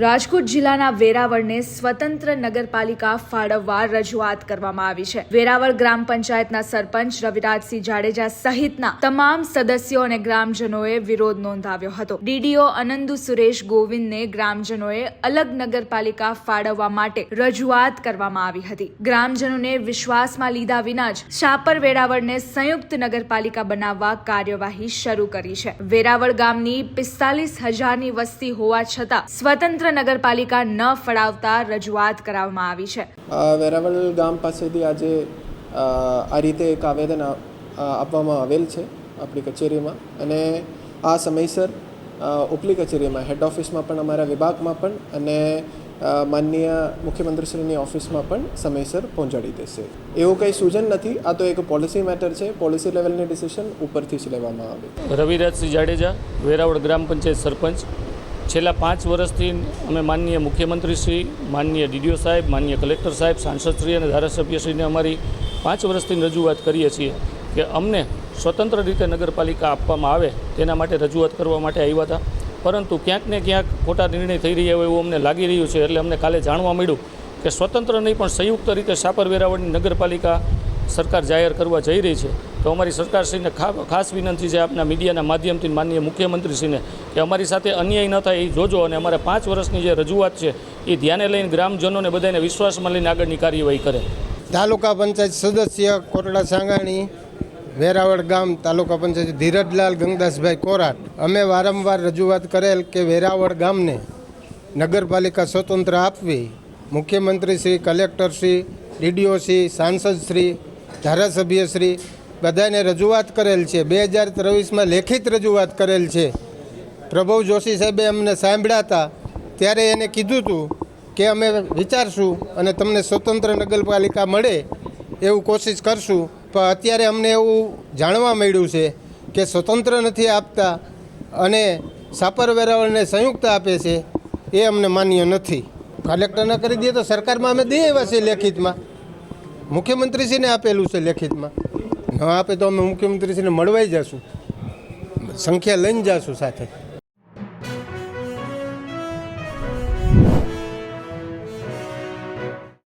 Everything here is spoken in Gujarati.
રાજકોટ જિલ્લાના વેરાવળને સ્વતંત્ર નગરપાલિકા ફાળવવા રજૂઆત કરવામાં આવી છે. વેરાવળ ગ્રામ પંચાયતના સરપંચ રવિરાજસિંહ જાડેજા સહિતના તમામ સદસ્યો અને ગ્રામજનોએ વિરોધ નોંધાવ્યો હતો. ડીડીઓ અનંદુ સુરેશ ગોવિંદને ગ્રામજનોએ અલગ નગરપાલિકા ફાળવવા માટે રજૂઆત કરવામાં આવી હતી. ગ્રામજનોને વિશ્વાસમાં લીધા વિના જ શાપર વેરાવળને સંયુક્ત નગરપાલિકા બનાવવા કાર્યવાહી શરૂ કરી છે. વેરાવળ ગામની પિસ્તાલીસ હજારની વસ્તી હોવા છતાં સ્વતંત્ર નગરપાલિકા ન ફળાવતા રજૂઆત કરાવવામાં આવી છે. વેરાવળ ગામ પાસેથી આજે આ રીતે એક આવેદન આપવામાં આવેલ છે આપણી કચેરીમાં. અને આ સમયસર ઉપલી કચેરીમાં હેડ ઓફિસમાં પણ અમારા વિભાગમાં પણ અને માનનીય મુખ્યમંત્રીશ્રીની ઓફિસમાં પણ સમયસર પહોંચાડી દેશે. એવું કંઈ સૂચન નથી આ તો એક પોલિસી મેટર છે. પોલિસી લેવલની ડિસિશન ઉપરથી જ લેવામાં આવે. રવિરાજસિંહ જાડેજા વેરાવળ ગ્રામ પંચાયત સરપંચ. છેલ્લા પાંચ વર્ષથી અમે માનનીય મુખ્યમંત્રીશ્રી, માનનીય ડીડીઓ સાહેબ, માનનીય કલેક્ટર સાહેબ, સાંસદશ્રી અને ધારાસભ્યશ્રીને અમારી પાંચ વર્ષથી રજૂઆત કરીએ છીએ કે અમને સ્વતંત્ર રીતે નગરપાલિકા આપવામાં આવે તેના માટે રજૂઆત કરવા માટે આવ્યા હતા. પરંતુ ક્યાંક ને ક્યાંક ખોટા નિર્ણય થઈ રહ્યા હોય એવું અમને લાગી રહ્યું છે. એટલે અમને કાલે જાણવા મળ્યું કે સ્વતંત્ર નહીં પણ સંયુક્ત રીતે સાપર વેરાવળની નગરપાલિકા સરકાર જાહેર કરવા જઈ રહી છે, તો અમારી સરકારશ્રીને ખાસ વિનંતી છે આપના મીડિયાના માધ્યમથી માનનીય મુખ્યમંત્રીશ્રીને કે અમારી સાથે અન્યાય ન થાય એ જોજો અને અમારે પાંચ વર્ષની જે રજૂઆત છે એ ધ્યાને લઈને ગ્રામજનોને બધાને વિશ્વાસમાં લઈને આગળની કાર્યવાહી કરે. તાલુકા પંચાયત સદસ્ય કોટડા સાંગાણી, વેરાવળ ગામ તાલુકા પંચાયત ધીરજલાલ ગંગદાસભાઈ કોરાટ. અમે વારંવાર રજૂઆત કરેલ કે વેરાવળ ગામને નગરપાલિકા સ્વતંત્ર આપવી. મુખ્યમંત્રી શ્રી કલેક્ટર શ્રી ડીડીઓ શ્રી સાંસદ શ્રી ધારાસભ્યશ્રી બધાને રજૂઆત કરેલ છે. બે હજાર ત્રેવીસમાં લેખિત રજૂઆત કરેલ છે. પ્રભવ જોશી સાહેબે અમને સાંભળ્યા ત્યારે એને કીધું હતું કે અમે વિચારશું અને તમને સ્વતંત્ર નગરપાલિકા મળે એવું કોશિશ કરશું. પણ અત્યારે અમને એવું જાણવા મળ્યું છે કે સ્વતંત્ર નથી આપતા અને સાપર વેરાવળને સંયુક્ત આપે છે. એ અમને માન્ય નથી. કલેક્ટરને કરી દઈએ તો સરકારમાં અમે દઈએ એવા છીએ લેખિતમાં. મુખ્યમંત્રીશ્રીને આપેલું છે લેખિતમાં. ન આપે તો અમે મુખ્યમંત્રીશ્રીને મળવાઈ જશું. સંખ્યા લઈને જશું સાથે.